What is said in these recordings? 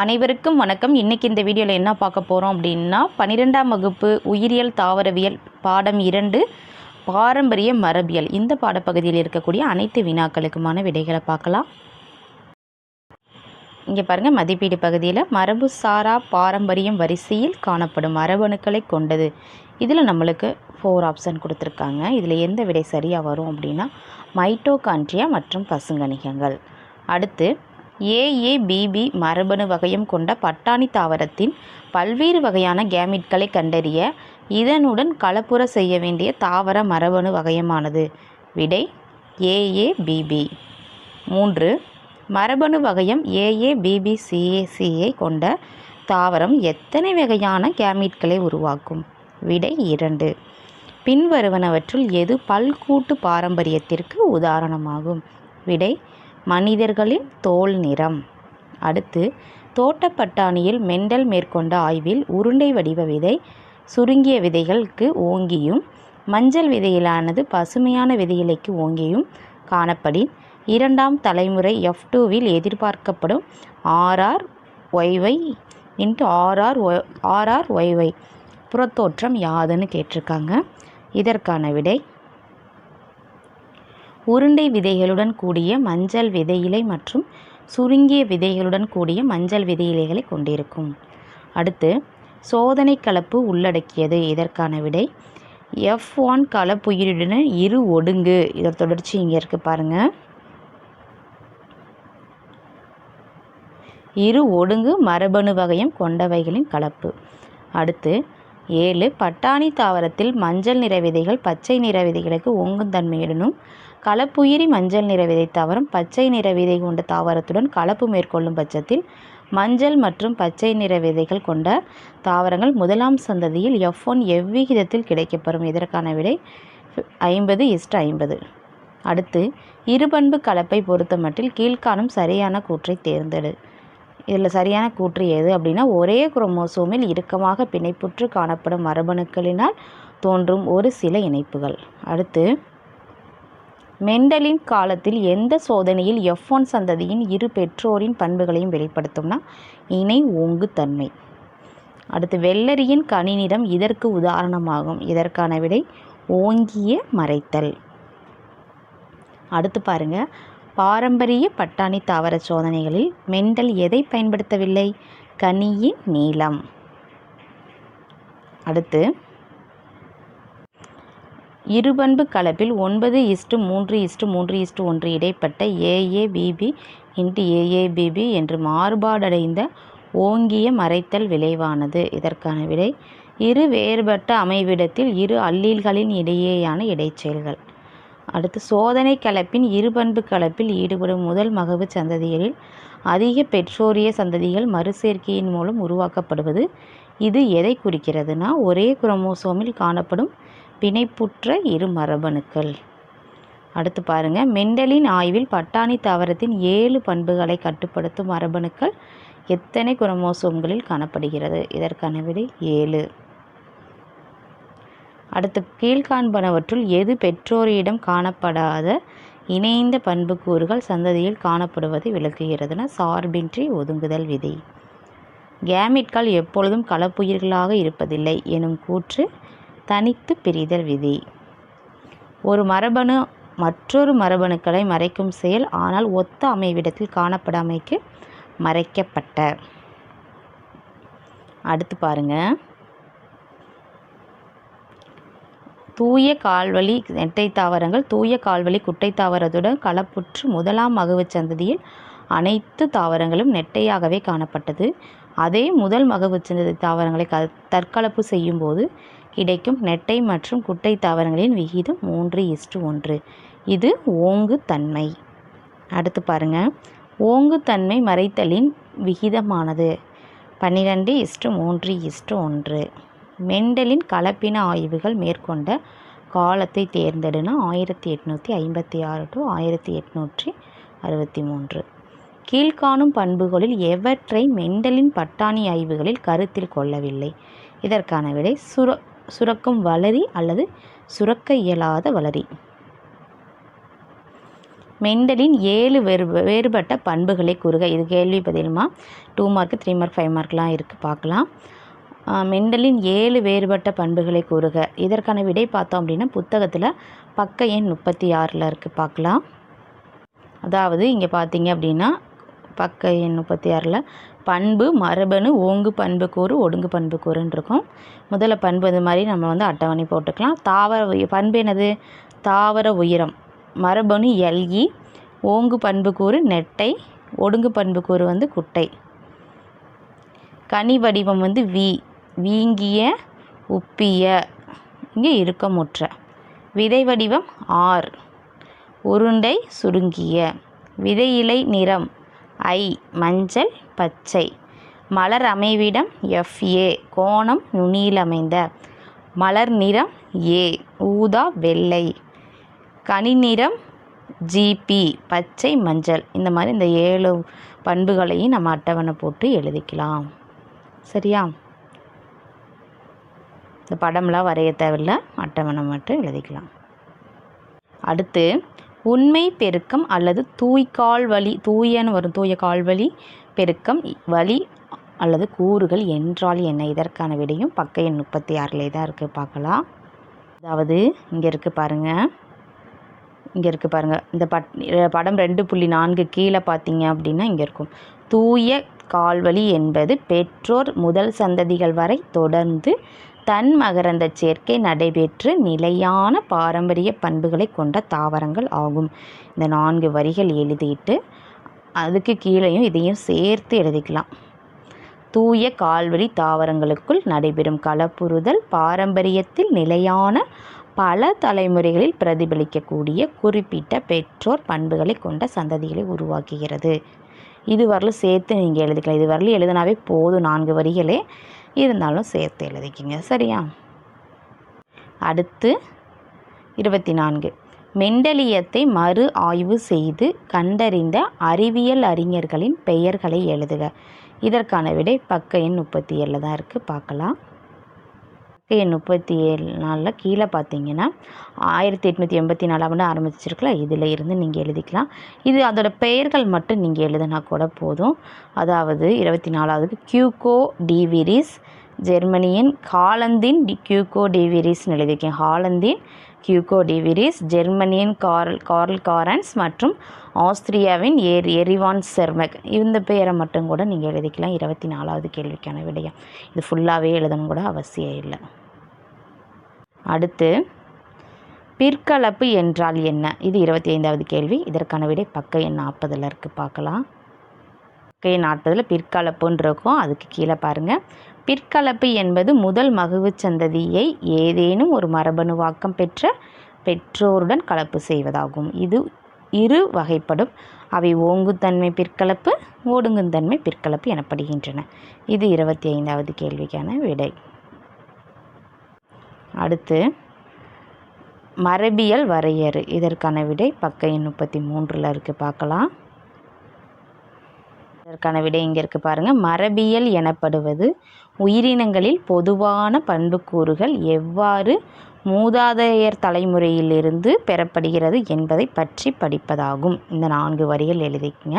அனைவருக்கும் வணக்கம். இன்றைக்கி இந்த வீடியோவில் என்ன பார்க்க போகிறோம் அப்படின்னா பன்னிரெண்டாம் வகுப்பு உயிரியல் தாவரவியல் பாடம் இரண்டு பாரம்பரிய மரபியல். இந்த பாடப்பகுதியில் இருக்கக்கூடிய அனைத்து வினாக்களுக்குமான விடைகளை பார்க்கலாம். இங்கே பாருங்கள் மதிப்பீடு பகுதியில் மரபு சாரா பாரம்பரியம் வரிசையில் காணப்படும் மரபணுக்களை கொண்டது. இதில் நம்மளுக்கு ஃபோர் ஆப்ஷன் கொடுத்துருக்காங்க. இதில் எந்த விடை சரியாக வரும் அப்படின்னா மைட்டோகான்ட்ரியா மற்றும் பசுங்கணிகங்கள். அடுத்து ஏஏபிபி மரபணு வகையம் கொண்ட பட்டாணி தாவரத்தின் பல்வேறு வகையான கேமிட்களை கண்டறிய இதனுடன் கலப்புற செய்ய வேண்டிய தாவர மரபணு வகையமானது. விடை ஏஏபிபி. மூன்று மரபணு வகையம் ஏஏபிபிசிஏசியை கொண்ட தாவரம் எத்தனை வகையான கேமிட்களை உருவாக்கும்? விடை இரண்டு. பின்வருவனவற்றுள் எது பல்கூட்டு பாரம்பரியத்திற்கு உதாரணமாகும்? விடை மனிதர்களின் தோல் நிறம். அடுத்து தோட்டப்பட்டாணியில் மெண்டல் மேற்கொண்ட ஆய்வில் உருண்டை வடிவ விதை சுருங்கிய விதைகளுக்கு ஓங்கியும் மஞ்சள் விதையிலானது பசுமையான விதையிலைக்கு ஓங்கியும் காணப்படின் இரண்டாம் தலைமுறை எஃப் டூவில் எதிர்பார்க்கப்படும் RR YY into RR O RR YY புறத்தோற்றம் யாதுன்னு கேட்டிருக்காங்க. இதற்கான விடை உருண்டை விதைகளுடன் கூடிய மஞ்சள் விதை இலை மற்றும் சுருங்கிய விதைகளுடன் கூடிய மஞ்சள் விதை இலைகளை கொண்டிருக்கும். அடுத்து சோதனை கலப்பு உள்ளடக்கியது. இதற்கான விடை எஃப் ஒன் கலப்புயிருடன் இரு ஒடுங்கு. இதோட தொடர்ச்சி இங்கே இருக்குது பாருங்கள் இரு ஒடுங்கு மரபணு வகையும் கொண்டவைகளின் கலப்பு. அடுத்து ஏழு பட்டாணி தாவரத்தில் மஞ்சள் நிற விதைகள் பச்சை நிற விதைகளுக்கு ஓங்கும் தன்மையுடனும் கலப்புயிரி மஞ்சள் நிற விதை தாவரம் பச்சை நிற விதை கொண்ட தாவரத்துடன் கலப்பு மேற்கொள்ளும் பட்சத்தில் மஞ்சள் மற்றும் பச்சை நிற விதைகள் கொண்ட தாவரங்கள் முதலாம் சந்ததியில் எஃப் ஒன் எவ்விகிதத்தில் கிடைக்கப்பெறும்? இதற்கான விடை ஐம்பது இஸ்ட் ஐம்பது. அடுத்து இருபண்பு கலப்பை பொறுத்தமட்டில் கீழ்காணும் சரியான கூற்றை தேர்ந்தெடு. இதில் சரியான கூற்று எது அப்படின்னா ஒரே குரோமோசோமில் இறுக்கமாக பிணைப்புற்று காணப்படும் மரபணுக்களினால் தோன்றும் ஒரு சில இணைப்புகள். அடுத்து மெண்டலின் காலத்தில் எந்த சோதனையில் எஃப் ஒன் சந்ததியின் இரு பெற்றோரின் பண்புகளையும் வெளிப்படுத்தும்னா இணை ஓங்குத்தன்மை அடுத்து வெள்ளரியின் கனிநிறம் இதற்கு உதாரணமாகும். இதற்கான விடை ஓங்கிய மறைத்தல். அடுத்து பாருங்க. பாரம்பரிய பட்டாணி தாவர சோதனைகளில் மெண்டல் எதை பயன்படுத்தவில்லை? கனியின் நீளம். அடுத்து இருபண்பு கலப்பில் ஒன்பது இஸ்டு மூன்று இஸ்டு மூன்று இஸ்டு ஒன்று இடைப்பட்ட ஏஏபிபி இன்ட்டு ஏஏபிபி என்று மாறுபாடடைந்த ஓங்கிய மறைத்தல் விளைவானது. இதற்கான விடை இரு வேறுபட்ட அமைவிடத்தில் இரு அல்லீல்களின் இடையேயான இடைச்செயல்கள். அடுத்து சோதனை கலப்பின் இருபண்பு கலப்பில் ஈடுபடும் முதல் மகவு சந்ததிகளில் அதிக பெற்றோரிய சந்ததிகள் மறுசேர்க்கையின் மூலம் உருவாக்கப்படுவது. இது எதை குறிக்கிறதுனா ஒரே குரோமோசோமில் காணப்படும் பிணைப்புற்ற இரு மரபணுக்கள். அடுத்து பாருங்க. மெண்டலின் ஆய்வில் பட்டாணி தாவரத்தின் ஏழு பண்புகளை கட்டுப்படுத்தும் மரபணுக்கள் எத்தனை குரோமோசோம்களில் காணப்படுகிறது? இதற்கான விடை ஏழு. அடுத்து கீழ்காண்பனவற்றுள் எது பெற்றோரிடம் காணப்படாத இணைந்த பண்புக்கூறுகள் சந்ததியில் காணப்படுவதை விளக்குகிறதுனா சார்பின்றி ஒதுங்குதல் விதி. கேமிட்கள் எப்பொழுதும் கலப்புயிர்களாக இருப்பதில்லை. எனும் கூற்று தனித்து பிரிதல் விதி. ஒரு மரபணு மற்றொரு மரபணுக்களை மறைக்கும் செயல் ஆனால் ஒத்த அமைவிடத்தில் காணப்படாமைக்கு மறைக்கப்பட்ட. அடுத்து பாருங்க. தூய கால்வழி நெட்டை தாவரங்கள் தூய கால்வழி குட்டை தாவரத்துடன் கலப்புற்று முதலாம் மகவு சந்ததியில் அனைத்து தாவரங்களும் நெட்டையாகவே காணப்பட்டது. அதே முதல் மகவு சந்ததி தாவரங்களை க தற்கலப்பு செய்யும்போது கிடைக்கும் நெட்டை மற்றும் குட்டை தாவரங்களின் விகிதம் மூன்று இஸ்டு ஒன்று. இது ஓங்கு தன்மை. அடுத்து பாருங்கள் ஓங்கு தன்மை மறைத்தலின் விகிதமானது. பன்னிரெண்டு இஸ்டு மூன்று இஸ்டு ஒன்று. மெண்டலின் கலப்பின ஆய்வுகள் மேற்கொண்ட காலத்தை தேர்ந்தெடுனா ஆயிரத்தி எட்நூற்றி ஐம்பத்தி ஆறு டு ஆயிரத்தி எட்நூற்றி அறுபத்தி மூன்று. கீழ்காணும் பண்புகளில் எவற்றை மெண்டலின் பட்டாணி ஆய்வுகளில் கருத்தில் கொள்ளவில்லை? இதற்கான விடை சுர சுரக்கும் வளரி அல்லது சுரக்க இயலாத வளரி. மெண்டலின் ஏழு வேறு வேறுபட்ட பண்புகளை கூறுக. இது கேள்வி பதிலுமா? Two mark three mark five மார்க்லாம் இருக்குது பார்க்கலாம். மெண்டலின் ஏழு வேறுபட்ட பண்புகளை கூறுக. இதற்கான விடை பார்த்தோம் அப்படின்னா புத்தகத்தில் பக்க எண் முப்பத்தி ஆறில் இருக்குது பார்க்கலாம். அதாவது இங்கே பார்த்தீங்க அப்படின்னா பக்க எண் முப்பத்தி ஆறில் பண்பு மரபணு ஓங்கு பண்பு கூறு ஒடுங்கு பண்பு கூறுன்னு இருக்கும். முதல்ல பண்பு இது மாதிரி நம்ம வந்து அட்டவணை போட்டுக்கலாம். தாவர பண்பு என்னது? தாவர உயரம். மரபணு எல்இ ஓங்கு பண்பு கூறு நெட்டை ஒடுங்கு பண்பு கூறு வந்து குட்டை. கனி வடிவம் வந்து வி வீங்கிய உப்பிய இங்கே இறுக்கமுற்ற விதை வடிவம் ஆர். உருண்டை சுருங்கிய. விதை இலை நிறம் ஐ மஞ்சள் பச்சை. மலர் அமைவிடம் எஃப்ஏ கோணம் நுனியில் அமைந்த. மலர் நிறம் ஏ ஊதா வெள்ளை. கனி நிறம் ஜிபி பச்சை மஞ்சள். இந்த மாதிரி இந்த ஏழு பண்புகளையும் நம்ம அட்டவணை போட்டு எழுதிக்கலாம். சரியா? இந்த படம்லாம் வரைய தேவையில்ல. அட்டவணை மட்டும் எழுதிக்கலாம். அடுத்து உண்மை பெருக்கம் அல்லது தூய்கால் வழி தூயன்னு வரும் தூய கால்வழி பெருக்கம் வழி அல்லது கூறுகள் என்றால் என்ன? இதற்கான விடையும் பக்க எண் முப்பத்தி ஆறிலே தான் இருக்குது பார்க்கலாம். அதாவது இங்கே இருக்குது பாருங்கள் இங்கே இருக்குது பாருங்கள் இந்த பட் படம் ரெண்டு புள்ளி நான்கு கீழே பார்த்தீங்க அப்படின்னா இங்கே இருக்கும். தூய கால்வழி என்பது பெற்றோர் முதல் சந்ததிகள் வரை தொடர்ந்து தன் மகரந்த சேர்க்கை நடைபெற்று நிலையான பாரம்பரிய பண்புகளை கொண்ட தாவரங்கள் ஆகும். இந்த நான்கு வரிகள் எழுதிட்டு அதுக்கு கீழேயும் இதையும் சேர்த்து எழுதிக்கலாம். தூய கால்வழி தாவரங்களுக்குள் நடைபெறும் கலப்புறுதல் பாரம்பரியத்தில் நிலையான பல தலைமுறைகளில் பிரதிபலிக்கக்கூடிய குறிப்பிட்ட பெற்றோர் பண்புகளை கொண்ட சந்ததிகளை உருவாக்குகிறது. இது சேர்த்து நீங்கள் எழுதிக்கலாம். இது எழுதினாவே போதும் நான்கு வரிகளே. இருந்தாலும் சேர்த்து எழுதிக்கிங்க. சரியா? அடுத்து இருபத்தி நான்கு மெண்டலியத்தை மறு ஆய்வு செய்து கண்டறிந்த அறிவியல் அறிஞர்களின் பெயர்களை எழுதுக. இதற்கான விடை பக்க எண் முப்பத்தி ஏழில் தான் இருக்குது பார்க்கலாம். பக்க முப்பத்தி ஏழு நாளில் கீழே பார்த்தீங்கன்னா ஆயிரத்தி எட்நூற்றி எண்பத்தி நாலாவது ஆண்டு ஆரம்பிச்சிருக்கல. இதில் இருந்து நீங்கள் எழுதிக்கலாம். இது அதோட பெயர்கள் மட்டும் நீங்கள் எழுதினா கூட போதும். அதாவது இருபத்தி நாலாவதுக்கு கியூகோ டிவிரிஸ் ஜெர்மனியின் ஹாலந்தின் டி கியூகோ டிவிரிஸ்னு எழுதியிருக்கேன். ஹாலந்தின் கியூகோ டிவிரிஸ் ஜெர்மனியின் கார்ல் கார்ல் காரன்ஸ் மற்றும் ஆஸ்திரியாவின் ஏர் எரிவான் செர்மெக் இந்த பெயரை மட்டும் கூட நீங்கள் எழுதிக்கலாம். இருபத்தி நாலாவது கேள்விக்கான விடயம் இது ஃபுல்லாகவே எழுதணும் கூட அவசியம் இல்லை. அடுத்து பிற்கலப்பு என்றால் என்ன? இது இருபத்தி ஐந்தாவது கேள்வி. இதற்கான விடை பக்க எண் நாற்பதில் இருக்குது பார்க்கலாம். பக்க எண் நாற்பதில் பிற்கலப்புன்னு இருக்கும். அதுக்கு கீழே பாருங்கள் பிற்கலப்பு என்பது முதல் மகுவுச் சந்ததியை ஏதேனும் ஒரு மரபணுவாக்கம் பெற்ற பெற்றோருடன் கலப்பு செய்வதாகும். இது இரு வகைப்படும். அவை ஓங்குத்தன்மை பிற்கலப்பு ஓடுங்குந்தன்மை பிற்கலப்பு எனப்படுகின்றன. இது இருபத்தி ஐந்தாவது கேள்விக்கான விடை. அடுத்து மரபியல் வரையறு. இதற்கான விடை பக்க எண் முப்பத்தி மூன்றில் இருக்குது பார்க்கலாம். அதற்கான விடை இங்கே இருக்குது பாருங்கள் மரபியல் எனப்படுவது உயிரினங்களில் பொதுவான பண்புக்கூறுகள் எவ்வாறு மூதாதையர் தலைமுறையிலிருந்து பெறப்படுகிறது என்பதை பற்றி படிப்பதாகும். இந்த நான்கு வரிகள் எழுதிக்கங்க.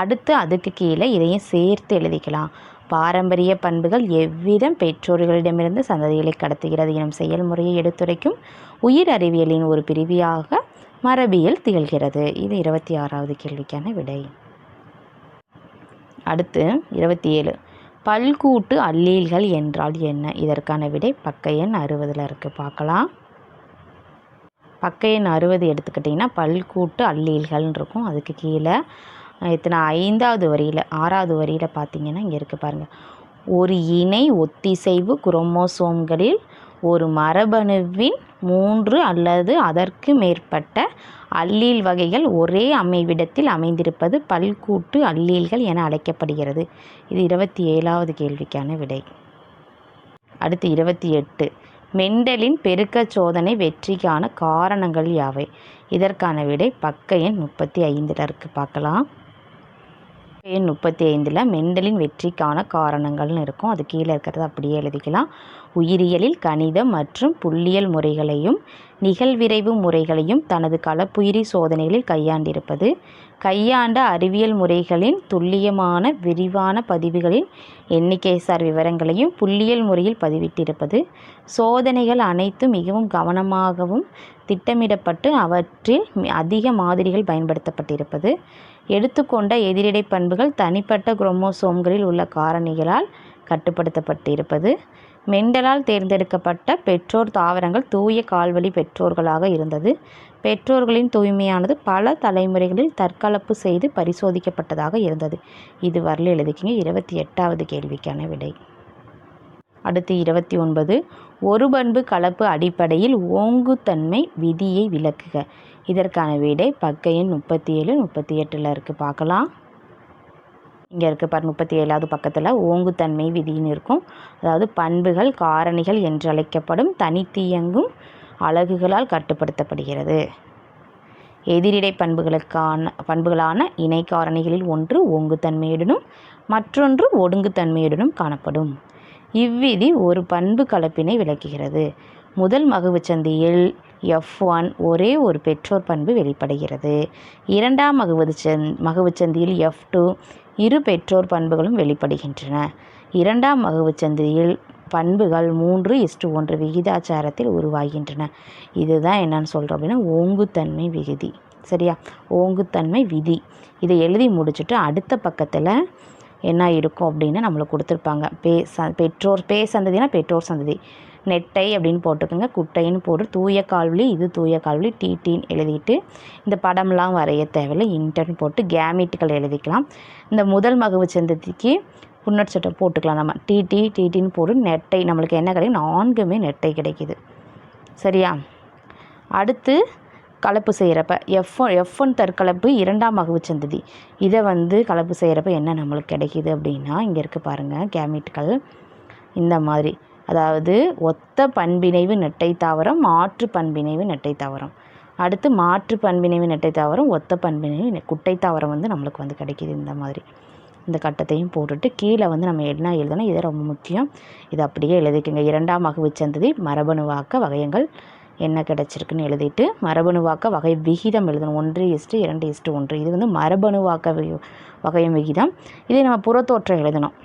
அடுத்து அதுக்கு கீழே இதையும் சேர்த்து எழுதிக்கலாம். பாரம்பரிய பண்புகள் எவ்விதம் பெற்றோர்களிடமிருந்து சந்ததிகளை கடத்துகிறது எனும் செயல்முறையை எடுத்துரைக்கும் உயிர் அறிவியலின் ஒரு பிரிவியாக மரபியல் திகழ்கிறது. இது இருபத்தி ஆறாவது கேள்விக்கான விடை. அடுத்து இருபத்தி ஏழு பல்கூட்டு அல்லீல்கள் என்றால் என்ன? இதற்கான விடை பக்க எண் அறுபதில் இருக்குது பார்க்கலாம். பக்க எண் அறுபது எடுத்துக்கிட்டிங்கன்னா பல்கூட்டு அல்லீல்கள்னு இருக்கும். அதுக்கு கீழே இத்தனை ஐந்தாவது வரியில் ஆறாவது வரியில் பார்த்தீங்கன்னா இங்கே இருக்குது பாருங்கள் ஒரு இணை ஒத்திசைவு குரோமோசோம்களில் ஒரு மரபணுவின் மூன்று அல்லது அதற்கு மேற்பட்ட அல்லீல் வகைகள் ஒரே அமைவிடத்தில் அமைந்திருப்பது பல்கூட்டு அல்லீல்கள் என அழைக்கப்படுகிறது. இது இருபத்தி ஏழாவது கேள்விக்கான விடை. அடுத்து இருபத்தி எட்டு. மெண்டலின் பெருக்கச் சோதனை வெற்றிக்கான காரணங்கள் யாவை? இதற்கான விடை பக்க எண் முப்பத்தி ஐந்தில் இருக்குது பார்க்கலாம். எண் முப்பத்தி ஐந்தில் மெண்டலின் வெற்றிக்கான காரணங்கள்னு இருக்கும். அது கீழே இருக்கிறத அப்படியே எழுதிக்கலாம். உயிரியலில் கணிதம் மற்றும் புள்ளியியல் முறைகளையும் நிகழ்விரைவு முறைகளையும் தனது களப்புயிரி சோதனைகளில் கையாண்டிருப்பது கையாண்ட அறிவியல் முறைகளின் துல்லியமான விரிவான பதிவுகளின் எண்ணிக்கைசார் விவரங்களையும் புள்ளியியல் முறையில் பதிவிட்டிருப்பது சோதனைகள் அனைத்தும் மிகவும் கவனமாகவும் திட்டமிடப்பட்டு அவற்றில் அதிக மாதிரிகள் பயன்படுத்தப்பட்டிருப்பது எடுத்துக்கொண்ட எதிரிடை பண்புகள் தனிப்பட்ட குரோமோசோம்களில் உள்ள காரணிகளால் கட்டுப்படுத்தப்பட்டிருப்பது மெண்டலால் தேர்ந்தெடுக்கப்பட்ட பெற்றோர் தாவரங்கள் தூய கால்வழி பெற்றோர்களாக இருந்தது. பெற்றோர்களின் தூய்மையானது பல தலைமுறைகளில் தற்கலப்பு செய்து பரிசோதிக்கப்பட்டதாக இருந்தது. இது வரல எழுதிக்கிங்க. இருபத்தி எட்டாவது கேள்விக்கான விடை. அடுத்து இருபத்தி ஒன்பது. ஒரு பண்பு கலப்பு அடிப்படையில் ஓங்குத்தன்மை விதியை விளக்குக. இதற்கான விடை பக்க எண் முப்பத்தி ஏழு முப்பத்தி எட்டில் இருக்குது பார்க்கலாம். இங்கே இருக்குது பார் முப்பத்தி ஏழாவது பக்கத்தில் ஓங்குத்தன்மை விதின்னு இருக்கும். அதாவது பண்புகள் காரணிகள் என்றழைக்கப்படும் தனித்தியங்கும் அலகுகளால் கட்டுப்படுத்தப்படுகிறது. எதிரிடை பண்புகளுக்கான பண்புகளான இணை காரணிகளில் ஒன்று ஓங்குத்தன்மையுடனும் மற்றொன்று ஒடுங்குத்தன்மையுடனும் காணப்படும். இவ்விதி ஒரு பண்பு கலப்பினை விளக்குகிறது. முதல் மகுவுச்சந்தியில் எஃப் ஒன் ஒரே ஒரு பெற்றோர் பண்பு வெளிப்படுகிறது. இரண்டாம் மகுவச்சந் மகுவுச்சந்தியில் எஃப் டூ இரு பெற்றோர் பண்புகளும் வெளிப்படுகின்றன. இரண்டாம் மகுவுச்சந்தியில் பண்புகள் மூன்று இஷ்டு ஒன்று விகிதாச்சாரத்தில் உருவாகின்றன. இதுதான் என்னன்னு சொல்கிறோம் அப்படின்னா ஓங்குத்தன்மை விகுதி. சரியா? ஓங்குத்தன்மை விதி. இதை எழுதி முடிச்சுட்டு அடுத்த பக்கத்தில் என்ன இருக்கும் அப்படின்னு நம்மளுக்கு கொடுத்துருப்பாங்க. பே ச பெற்றோர் பே சந்ததினா பெற்றோர் சந்ததி. நெட்டை அப்படின்னு போட்டுக்கோங்க. குட்டைன்னு போட்டு தூய கால்வழி இது தூய கால்வழி டிடின்னு எழுதிட்டு இந்த படம்லாம் வரைய தேவையில்லை. இன்டர்ன் போட்டு கேமிட்டுகள் எழுதிக்கலாம். இந்த முதல் மகவு சந்ததிக்கு புன்னட் சட்டம் போட்டுக்கலாம் நம்ம. டிடி டிடின்னு போட்டு நெட்டை நம்மளுக்கு என்ன கிடைக்கும்? நான்குமே நெட்டை கிடைக்கிது. சரியா? அடுத்து கலப்பு செய்கிறப்ப எஃப் எஃப் ஒன் தற்கலப்பு இரண்டாம் மகவு சந்ததி. இதை வந்து கலப்பு செய்கிறப்ப என்ன நம்மளுக்கு கிடைக்கிது அப்படின்னா இங்கே இருக்குது பாருங்கள் கேமிட்டுகள் இந்த மாதிரி. அதாவது ஒத்த பண்பிணைவு நெட்டை தாவரம் மாற்று பண்பிணைவு நெட்டை தாவரம். அடுத்து மாற்று பண்பிணைவு நெட்டை தாவரம் ஒத்த பண்பிணைவு குட்டை தாவரம் வந்து நம்மளுக்கு வந்து கிடைக்கிது இந்த மாதிரி. இந்த கட்டத்தையும் போட்டுட்டு கீழே வந்து நம்ம என்ன எழுதணும்? இதை ரொம்ப முக்கியம். இதை அப்படியே எழுதிக்கோங்க. இரண்டாம் மகவு சந்ததி மரபணுவாக்க வகையங்கள் என்ன கிடச்சிருக்குன்னு எழுதிட்டு மரபணுவாக்க வகை விகிதம் எழுதணும். ஒன்று இஸ்ட்டு இரண்டு இஸ்ட்டு ஒன்று. இது வந்து மரபணுவாக்க வகையும் விகிதம். இதே நம்ம புறத்தோற்றம் எழுதணும்.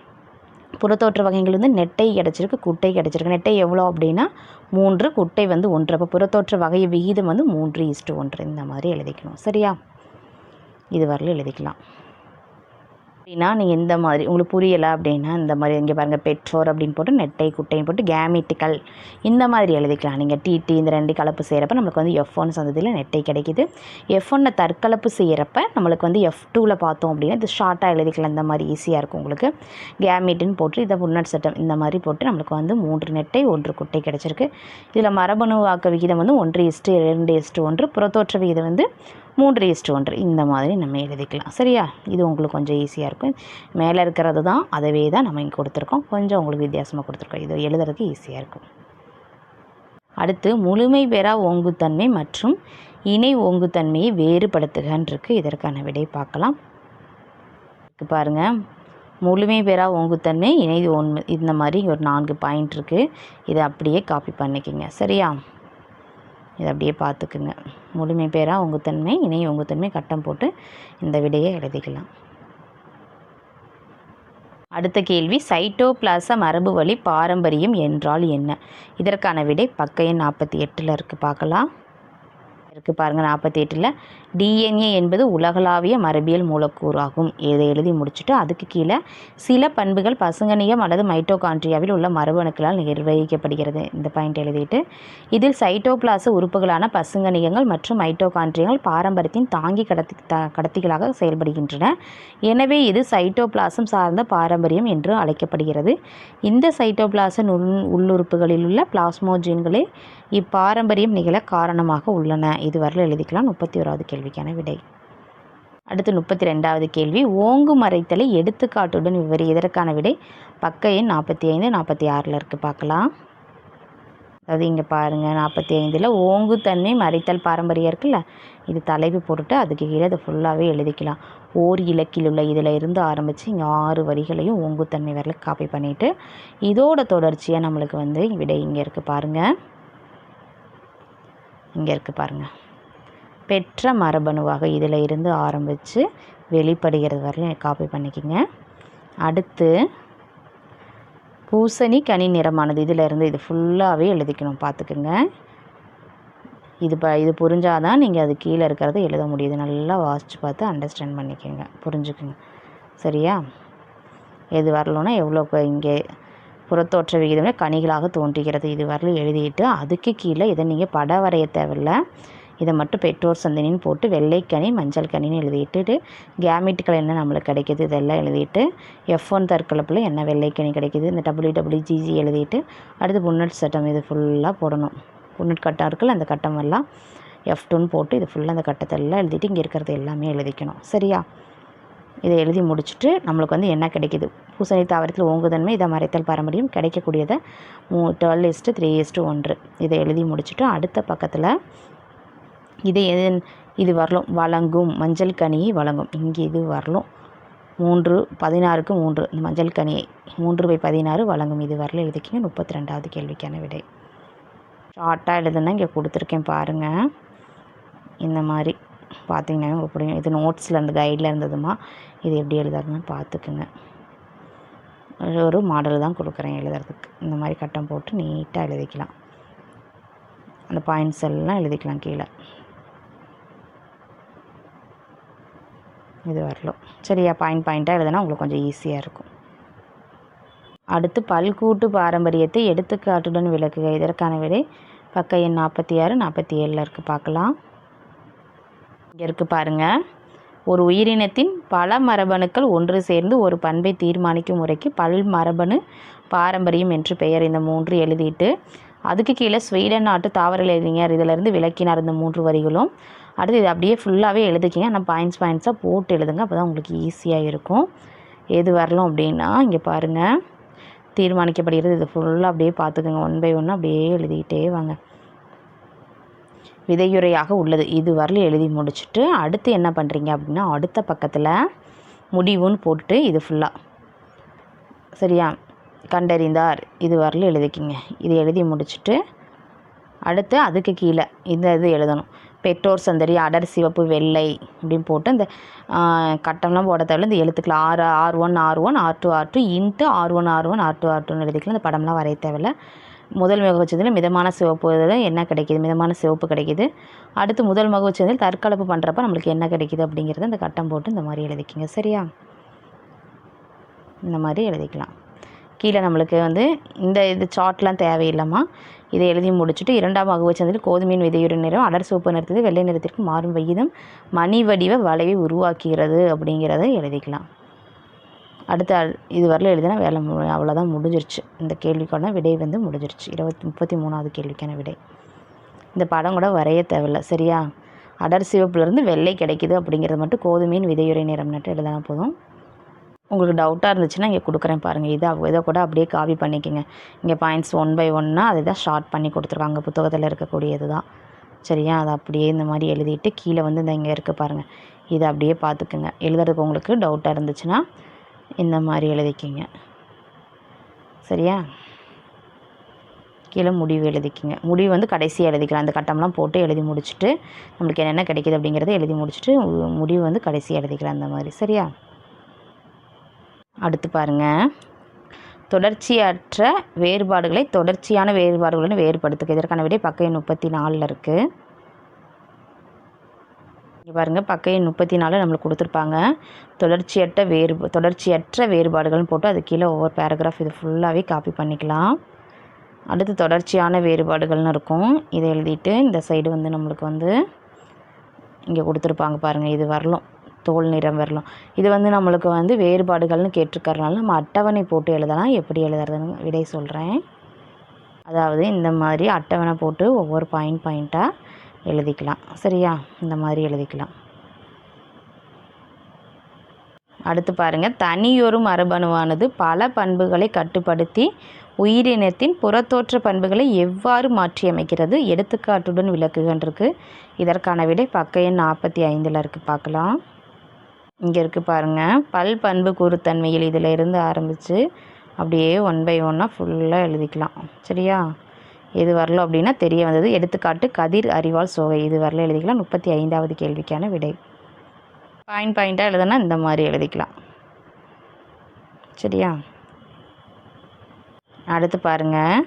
புறத்தோற்ற வகைகள் வந்து நெட்டை கிடச்சிருக்கு குட்டை கிடச்சிருக்கு. நெட்டை எவ்வளோ அப்படின்னா மூன்று குட்டை வந்து ஒன்று. அப்போ புறத்தோற்ற வகை விகிதம் வந்து மூன்று இஸ்ட்டு ஒன்று. இந்த மாதிரி எழுதிக்கணும். சரியா? இது வரலும் எழுதிக்கலாம். அப்படின்னா நீங்கள் இந்த மாதிரி உங்களுக்கு புரியலை அப்படின்னா இந்த மாதிரி இங்கே பாருங்கள் பெற்றோர் அப்படின்னு போட்டு நெட்டை குட்டையும் போட்டு கேமிட்டிக்கல் இந்த மாதிரி எழுதிக்கலாம். நீங்கள் டிடி இந்த ரெண்டு கலப்பு செய்கிறப்ப நம்மளுக்கு வந்து எஃப் ஒன் சந்ததியில் நெட்டை கிடைக்குது. எஃப் ஒன்னை தற்கலப்பு செய்கிறப்ப நம்மளுக்கு வந்து எஃப் டூவில் பார்த்தோம் அப்படின்னா இது ஷார்ட்டாக எழுதிக்கலாம். இந்த மாதிரி ஈஸியாக இருக்கும் உங்களுக்கு. கேமிட்டுன்னு போட்டு இதை முன்னட் சட்டம் இந்த மாதிரி போட்டு நம்மளுக்கு வந்து மூன்று நெட்டை ஒன்று குட்டை கிடச்சிருக்கு. இதில் மரபணுவாக்க விகிதம் வந்து ஒன்று இஸ்ட்டு ரெண்டு இஸ்ட்டு ஒன்று புறத்தோற்ற விகிதம் வந்து மூன்று இஸ்ட்டு ஒன்று. இந்த மாதிரி நம்ம எழுதிக்கலாம். சரியா? இது உங்களுக்கு கொஞ்சம் ஈஸியாக இருக்கும். மேலே இருக்கிறது தான் அதவே தான் நம்ம இங்கே கொடுத்துருக்கோம். கொஞ்சம் உங்களுக்கு வித்தியாசமாக கொடுத்துருக்கோம். இது எழுதுறதுக்கு ஈஸியாக இருக்கும். அடுத்து முழுமை பெறா ஓங்குத்தன்மை மற்றும் இணை ஓங்குத்தன்மையை வேறுபடுத்துகன்றிருக்கு இதற்கான விடை பார்க்கலாம். பாருங்கள் பாருங்க. முழுமை பெறா ஓங்குத்தன்மை இணை ஒன்று இந்த மாதிரி ஒரு நான்கு பாயிண்ட் இருக்குது இதை அப்படியே காப்பி பண்ணிக்கோங்க. சரியா? இதை அப்படியே பார்த்துக்குங்க. முழுமை பேராக ஓங்குத்தன்மை இணை ஓங்குத்தன்மை கட்டம் போட்டு இந்த விடையை எழுதிக்கலாம். அடுத்த கேள்வி சைட்டோபிளாச மரபு வழி பாரம்பரியம் என்றால் என்ன? இதற்கான விடை பக்க எண் நாற்பத்தி எட்டில் இருக்குது பார்க்கலாம். இருக்குது பாருங்கள் நாற்பத்தி எட்டில் டிஎன்ஏ என்பது உலகளாவிய மரபியல் மூலக்கூறு ஆகும் இதை எழுதி முடிச்சுட்டு அதுக்கு கீழே சில பண்புகள் பசுங்கனியம் அல்லது மைட்டோகான்ட்ரியாவில் உள்ள மரபணுக்களால் நிர்வகிக்கப்படுகிறது. இந்த பாயிண்ட் எழுதிட்டு இதில் சைட்டோபிளாச உறுப்புகளான பசுங்கனியங்கள் மற்றும் மைட்டோகான்ட்ரியங்கள் பாரம்பரியத்தின் தாங்கி கடத்தி த கடத்திகளாக செயல்படுகின்றன. எனவே இது சைட்டோபிளாசம் சார்ந்த பாரம்பரியம் என்று அழைக்கப்படுகிறது. இந்த சைட்டோபிளாச உள்ளுறுப்புகளில் உள்ள பிளாஸ்மோஜீன்களே இப்பாரம்பரியம் நிகழ காரணமாக உள்ளன. இது வரல எழுதிக்கலாம். முப்பத்தி ஓராவது கேள்விக்கான விடை. அடுத்து முப்பத்தி ரெண்டாவது கேள்வி. ஓங்கு மறைத்தலை எடுத்துக்காட்டுடன் விவரி இதற்கான விடை பக்க எண் நாற்பத்தி ஐந்து நாற்பத்தி ஆறில் இருக்குது பார்க்கலாம். அதாவது இங்கே பாருங்கள் நாற்பத்தி ஐந்தில் ஓங்குத்தன்மை மறைத்தல் பாரம்பரியம் இருக்குல்ல? இது தலைப்பு போட்டுட்டு அதுக்கு கீழே அதை ஃபுல்லாகவே எழுதிக்கலாம். ஓர் இலக்கில் உள்ள இதில் இருந்து ஆரம்பித்து இங்கே ஆறு வரிகளையும் ஓங்குத்தன்மை வரல காப்பி பண்ணிவிட்டு இதோட தொடர்ச்சியாக நம்மளுக்கு வந்து விடை இங்கே இருக்குது பாருங்கள் இங்கே இருக்குது பாருங்கள் பெற்ற மரபணுவாக இதில் இருந்து ஆரம்பித்து வெளிப்படுகிறது வரையும் காப்பி பண்ணிக்கிங்க. அடுத்து பூசணி கனி நிறமானது இதில் இருந்து இது ஃபுல்லாகவே எழுதிக்கணும் பார்த்துக்குங்க. இது ப இது புரிஞ்சாதான் நீங்கள் அது கீழே இருக்கிறத எழுத முடியுது நல்லா வாசித்து பார்த்து அண்டர்ஸ்டாண்ட் பண்ணிக்கோங்க. புரிஞ்சுக்குங்க. சரியா? எது வரலன்னா எவ்வளோ இங்கே புறத்தோற்ற விகிதமே கனிகளாக தோன்றுகிறது. இது வரையிலும் எழுதிட்டு அதுக்கு கீழே இதை நீங்கள் படம் வரைய தேவையில்லை. இதை மட்டும் பெற்றோர் சந்தனின்னு போட்டு வெள்ளைக்கனி மஞ்சள் கனின்னு எழுதிட்டு கேமிட்டுகள் என்ன நம்மளுக்கு கிடைக்கிது இதெல்லாம் எழுதிட்டு எஃப் ஒன் தற்கலப்பில் என்ன வெள்ளைக்கனி கிடைக்கிது இந்த டபிள்யூ டபிள்யூ ஜிஜி எழுதிட்டு அடுத்து புன்னட் சட்டம் இது ஃபுல்லாக போடணும். புன்னட் கட்டம் இருக்குல்ல அந்த கட்டம் எல்லாம் எஃப் டூன்னு போட்டு இது ஃபுல்லாக அந்த கட்டத்தெல்லாம் எழுதிட்டு இங்கே இருக்கிறது எல்லாமே எழுதிக்கணும். சரியா? இதை எழுதி முடிச்சுட்டு நம்மளுக்கு வந்து என்ன கிடைக்கிது? பூசணி தாவரத்தில் ஓங்குதன்மை இதை மறைத்தல் பாரம்பரியம் கிடைக்கக்கூடியதை மூ டுவெல் இஸ்ட்டு த்ரீ இஸ்ட்டு ஒன்று. இதை எழுதி முடிச்சுட்டு அடுத்த பக்கத்தில் இது எது இது வரலும் வழங்கும் மஞ்சள் கனியை வழங்கும். இங்கே இது வரலும். மூன்று பதினாறுக்கு மூன்று. இந்த மஞ்சள் கனியை மூன்று பை பதினாறு வழங்கும். இது வரல எழுதிக்கிங்க. முப்பத்தி ரெண்டாவது கேள்விக்கான விடை. ஷார்ட்டாக எழுதுனா இங்கே கொடுத்துருக்கேன் பாருங்கள் இந்த மாதிரி. பார்த்தீங்கன்னா உங்களுக்கு புரியும். இது நோட்ஸில் இருந்து கைடில் இருந்ததுமா? இது எப்படி எழுதுறதுன்னு பார்த்துக்குங்க. ஒரு மாடல் தான் கொடுக்குறேன் எழுதுறதுக்கு. இந்த மாதிரி கட்டம் போட்டு நீட்டாக எழுதிக்கலாம். அந்த பாயிண்ட்ஸ் எல்லாம் எழுதிக்கலாம் கீழே. இது வரலாம். சரியா பாயிண்ட் பாயிண்ட்டாக எழுதுனா உங்களுக்கு கொஞ்சம் ஈஸியாக இருக்கும். அடுத்து பல்கூட்டு பாரம்பரியத்தை எடுத்துக்காட்டுடன் விளக்குக. இதற்கான விடை பக்க எண் நாற்பத்தி ஆறு நாற்பத்தி ஏழில் இருக்குது பார்க்கலாம். இங்கே இருக்குது பாருங்கள் ஒரு உயிரினத்தின் பல மரபணுக்கள் ஒன்று சேர்ந்து ஒரு பண்பை தீர்மானிக்கும் முறைக்கு பல் மரபணு பாரம்பரியம் என்று பெயர் இந்த மூன்று எழுதிட்டு அதுக்கு கீழே ஸ்வீடன் நாட்டு தாவர இளைஞர் இதிலிருந்து விளக்கினார் இந்த மூன்று வரிகளும். அடுத்து இது அப்படியே ஃபுல்லாகவே எழுதிக்கிங்க. ஆனால் பாயிண்ட்ஸ் பாயிண்ட்ஸாக போட்டு எழுதுங்க. அப்போ தான் உங்களுக்கு ஈஸியாக இருக்கும். எது வரலாம் அப்படின்னா இங்கே பாருங்கள் தீர்மானிக்கப்படுகிறது. இது ஃபுல்லாக அப்படியே பார்த்துக்கோங்க. ஒன் பை ஒன்று அப்படியே எழுதிக்கிட்டே வாங்க. விதையுறையாக உள்ளது. இது வரலும் எழுதி முடிச்சுட்டு அடுத்து என்ன பண்ணுறீங்க அப்படின்னா அடுத்த பக்கத்தில் முடிவுன்னு போட்டுட்டு இது ஃபுல்லாக சரியா? கண்டறிந்தார். இது வரலும் எழுதிக்கிங்க. இது எழுதி முடிச்சுட்டு அடுத்து அதுக்கு கீழே இந்த இது எழுதணும். பெற்றோர் சந்தரி அடர் சிவப்பு வெள்ளை அப்படின்னு போட்டு இந்த கட்டம்லாம் போட தேவையில்ல. இந்த எழுத்துக்கள் R R one R one R two R two into R one R one R two R டூன்னு எழுதிக்கலாம். இந்த படம்லாம் வரைய தேவையில்ல. முதல் முகவச்சதில் மிதமான சிவப்பு இதில் என்ன கிடைக்கிது? மிதமான சிவப்பு கிடைக்கிது. அடுத்து முதல் முகவச்சதில் தற்கலப்பு பண்ணுறப்ப நம்மளுக்கு என்ன கிடைக்கிது அப்படிங்கிறத இந்த கட்டம் போட்டு இந்த மாதிரி எழுதிக்கிங்க. சரியா? இந்த மாதிரி எழுதிக்கலாம். கீழே நம்மளுக்கு வந்து இந்த இது சார்ட்லாம் தேவையில்லாமா இதை எழுதி முடிச்சுட்டு இரண்டாம் வகுப்பு கோதுமையின் விதையுடன் நிறம் அடர் சிவப்பு நிறத்தது வெள்ளை நிறத்திற்கு மாறும் விகிதம் மணி வடிவ வளைவை உருவாக்குகிறது அப்படிங்கிறத எழுதிக்கலாம். அடுத்த இது வரல எழுதினா வேலை மு அவ்வளோதான் முடிஞ்சிருச்சு. இந்த கேள்விக்கான விடை வந்து முடிஞ்சிருச்சு. இருபத்தி முப்பத்தி மூணாவது கேள்விக்கான விடை. இந்த படம் கூட வரைய தேவையில்ல. சரியா? அடர் சிவப்புலேருந்து வெள்ளை கிடைக்கிது அப்படிங்கிறது மட்டும் கோதுமையின் விதையுறை நிறம் நட்டு எழுதினா போதும். உங்களுக்கு டவுட்டாக இருந்துச்சுன்னா இங்கே கொடுக்குறேன் பாருங்கள் இதை இதை கூட அப்படியே காப்பி பண்ணிக்கோங்க. இங்கே பாயிண்ட்ஸ் ஒன் பை ஒன்னாக அதை தான் ஷார்ட் பண்ணி கொடுத்துருக்காங்க. புத்தகத்தில் இருக்கக்கூடியது தான். சரியா? அதை அப்படியே இந்த மாதிரி எழுதிட்டு கீழே வந்து இந்த இங்கே இருக்குது பாருங்கள் இதை அப்படியே பார்த்துக்குங்க. எழுதுறதுக்கு உங்களுக்கு டவுட்டாக இருந்துச்சுன்னா இந்த மாதிரி எழுதிக்கிங்க. சரியா? கீழே முடிவு எழுதிக்கிங்க. முடிவு வந்து கடைசியாக எழுதிக்கலாம். அந்த கட்டம்லாம் போட்டு எழுதி முடிச்சுட்டு நம்மளுக்கு என்னென்ன கிடைக்கிது அப்படிங்கிறத எழுதி முடிச்சுட்டு முடிவு வந்து கடைசியாக எழுதிக்கலாம் அந்த மாதிரி. சரியா? அடுத்து பாருங்கள் தொடர்ச்சியற்ற வேறுபாடுகளை தொடர்ச்சியான வேறுபாடுகளுடன் வேறுபடுத்துக்கு இதற்கான விடை பக்கம் முப்பத்தி நாலில் இருக்குது இங்கே பாருங்கள் பக்க முப்பத்தி நாலு நம்மளுக்கு கொடுத்துருப்பாங்க. தொடர்ச்சியற்ற வேறு தொடர்ச்சியற்ற வேறுபாடுகள்னு போட்டு அது கீழே ஒவ்வொரு பேராகிராஃப் இது ஃபுல்லாகவே காப்பி பண்ணிக்கலாம். அடுத்து தொடர்ச்சியான வேறுபாடுகள்னு இருக்கும். இதை எழுதிட்டு இந்த சைடு வந்து நம்மளுக்கு வந்து இங்கே கொடுத்துருப்பாங்க பாருங்கள் இது வரலும் தோல் நிறம் வரலாம். இது வந்து நம்மளுக்கு வந்து வேறுபாடுகள்னு கேட்டிருக்கறனால நம்ம அட்டவணை போட்டு எழுதலாம். எப்படி எழுதுறதுன்னு விடை சொல்கிறேன் அதாவது இந்த மாதிரி அட்டவணை போட்டு ஒவ்வொரு பாயிண்ட் பாயிண்ட்டாக எழுதிக்கலாம். சரியா? இந்த மாதிரி எழுதிக்கலாம். அடுத்து பாருங்கள் தனியொரு மரபணுவானது பல பண்புகளை கட்டுப்படுத்தி உயிரினத்தின் புறத்தோற்ற பண்புகளை எவ்வாறு மாற்றியமைக்கிறது? எடுத்துக்காட்டுடன் விளக்குகின்றிருக்கு இதற்கான விடை பக்க எண் நாற்பத்தி ஐந்தில் இருக்குது பார்க்கலாம். இங்கே இருக்குது பாருங்கள் பல் பண்பு கூறுத்தன்மையில் இதில் இருந்து ஆரம்பித்து அப்படியே ஒன் பை ஒன்னாக ஃபுல்லாக எழுதிக்கலாம். சரியா? எது வரல அப்படின்னா தெரிய வந்தது. எடுத்துக்காட்டு கதிர் அறிவால் சோகை. இது வரல எழுதிக்கலாம். முப்பத்தி ஐந்தாவது கேள்விக்கான விடை. பாயிண்ட் பாயிண்ட்டாக எழுதுனா இந்த மாதிரி எழுதிக்கலாம். சரியா? அடுத்து பாருங்கள்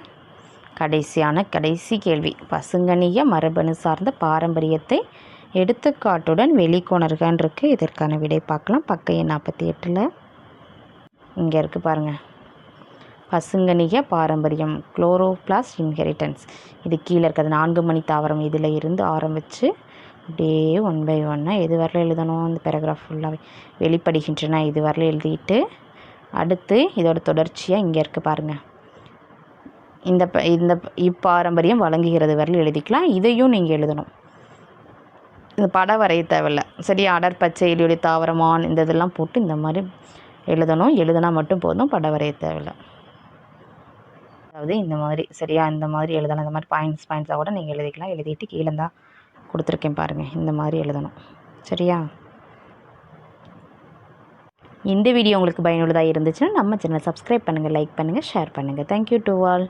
கடைசியான கடைசி கேள்வி. பசுங்கனிய மரபணு சார்ந்த பாரம்பரியத்தை எடுத்துக்காட்டுடன் வெளிக்கொணர்கன்னு இருக்குது இதற்கான விடை பார்க்கலாம். பக்க எண் நாற்பத்தி எட்டில். இங்கே இருக்குது பாருங்கள் பசுங்கணிக பாரம்பரியம் குளோரோபிளாஸ் இன்ஹெரிட்டன்ஸ் இது கீழே இருக்கிறது. நான்கு மணி தாவரம் இதில் இருந்து ஆரம்பித்து அப்படியே ஒன் பை ஒன்னாக எது வரல எழுதணும்? அந்த பேராகிராஃப் ஃபுல்லாகவே வெளிப்படுகின்றன. இது வரல எழுதிட்டு அடுத்து இதோட தொடர்ச்சியாக இங்கே இருக்குது பாருங்கள் இந்த ப இந்த இப்பாரம்பரியம் வழங்குகிறது வரல எழுதிக்கலாம். இதையும் நீங்கள் எழுதணும். இந்த படம் வரைய தேவையில்ல. அடர் பச்சை எலியுடைய தாவரமான் இந்த இதெல்லாம் போட்டு இந்த மாதிரி எழுதணும். எழுதுனா மட்டும் போதும். படம் வரைய தேவையில்லை. அதாவது இந்த மாதிரி சரியா? இந்த மாதிரி எழுதலாம். இந்த மாதிரி பாயிண்ட்ஸ் பாயிண்ட்ஸாக கூட நீங்கள் எழுதிக்கலாம். எழுதிட்டு கீழே தான் கொடுத்துருக்கேன் பாருங்கள் இந்த மாதிரி எழுதணும். சரியா? இந்த வீடியோ உங்களுக்கு பயனுள்ளதாக இருந்துச்சுன்னா நம்ம சேனல் சப்ஸ்கிரைப் பண்ணுங்கள் லைக் பண்ணுங்கள் ஷேர் பண்ணுங்கள் தேங்க்யூ டு ஆல்